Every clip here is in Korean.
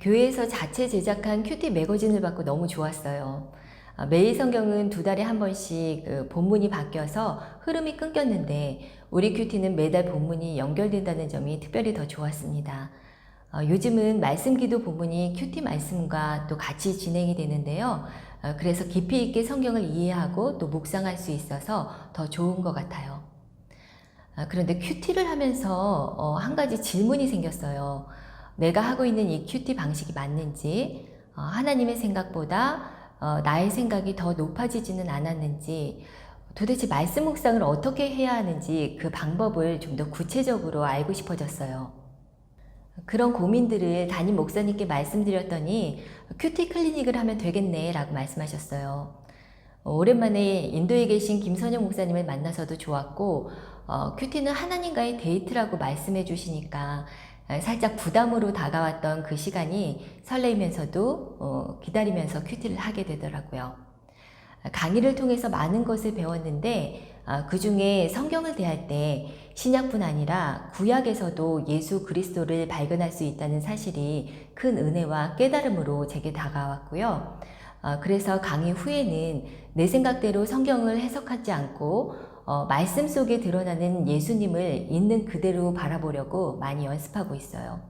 교회에서 자체 제작한 큐티 매거진을 받고 너무 좋았어요. 아, 매일 성경은 두 달에 한 번씩 그 본문이 바뀌어서 흐름이 끊겼는데 우리 큐티는 매달 본문이 연결된다는 점이 특별히 더 좋았습니다. 어, 요즘은 말씀 기도 본문이 큐티 말씀과 또 같이 진행이 되는데요. 어, 그래서 깊이 있게 성경을 이해하고 또 묵상할 수 있어서 더 좋은 것 같아요. 아, 그런데 큐티를 하면서 어, 한 가지 질문이 생겼어요. 내가 하고 있는 이 큐티 방식이 맞는지, 어, 하나님의 생각보다 어, 나의 생각이 더 높아지지는 않았는지, 도대체 말씀 묵상을 어떻게 해야 하는지 그 방법을 좀 더 구체적으로 알고 싶어졌어요. 그런 고민들을 담임 목사님께 말씀드렸더니 큐티 클리닉을 하면 되겠네 라고 말씀하셨어요. 어, 오랜만에 인도에 계신 김선영 목사님을 만나서도 좋았고, 어, 큐티는 하나님과의 데이트라고 말씀해 주시니까 어, 살짝 부담으로 다가왔던 그 시간이 설레이면서도 어, 기다리면서 큐티를 하게 되더라고요. 강의를 통해서 많은 것을 배웠는데 아, 그 중에 성경을 대할 때 신약뿐 아니라 구약에서도 예수 그리스도를 발견할 수 있다는 사실이 큰 은혜와 깨달음으로 제게 다가왔고요. 아, 그래서 강의 후에는 내 생각대로 성경을 해석하지 않고 어, 말씀 속에 드러나는 예수님을 있는 그대로 바라보려고 많이 연습하고 있어요.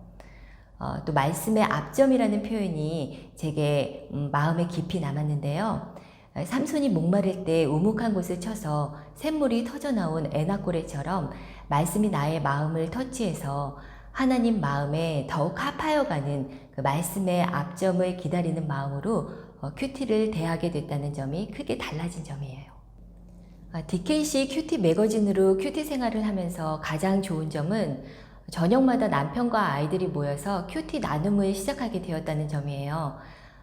어, 또 말씀의 앞점이라는 표현이 제게 음, 마음에 깊이 남았는데요. 삼손이 목마를 때 우묵한 곳을 쳐서 샘물이 터져 나온 애나꼬레처럼 말씀이 나의 마음을 터치해서 하나님 마음에 더욱 합하여가는 그 말씀의 앞점을 기다리는 마음으로 어, 큐티를 대하게 됐다는 점이 크게 달라진 점이에요. 아, DKC 큐티 매거진으로 큐티 생활을 하면서 가장 좋은 점은 저녁마다 남편과 아이들이 모여서 큐티 나눔을 시작하게 되었다는 점이에요.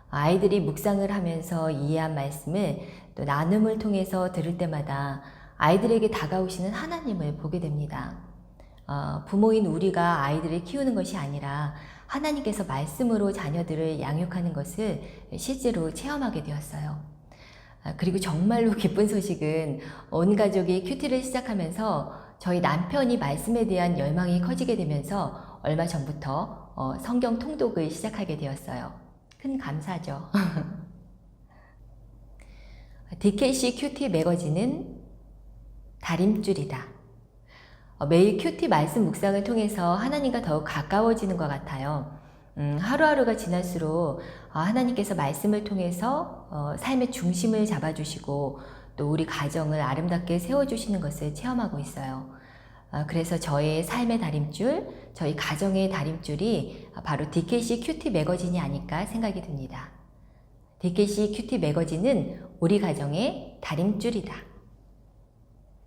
아이들이 묵상을 하면서 이해한 말씀을 또 나눔을 통해서 들을 때마다 아이들에게 다가오시는 하나님을 보게 됩니다. 어, 부모인 우리가 아이들을 키우는 것이 아니라 하나님께서 말씀으로 자녀들을 양육하는 것을 실제로 체험하게 되었어요. 아, 그리고 정말로 기쁜 소식은 온 가족이 큐티를 시작하면서 저희 남편이 말씀에 대한 열망이 커지게 되면서 얼마 전부터 어, 성경 통독을 시작하게 되었어요. 큰 감사죠. DKC 큐티 매거진은 다림줄이다. 어, 매일 큐티 말씀 묵상을 통해서 하나님과 더욱 가까워지는 것 같아요. 음, 하루하루가 지날수록 어, 하나님께서 말씀을 통해서 어, 삶의 중심을 잡아주시고 또 우리 가정을 아름답게 세워주시는 것을 체험하고 있어요. 어, 그래서 저의 삶의 다림줄, 저희 가정의 다림줄이 바로 DKC 큐티 매거진이 아닐까 생각이 듭니다. DKC 큐티 매거진은 우리 가정의 다림줄이다.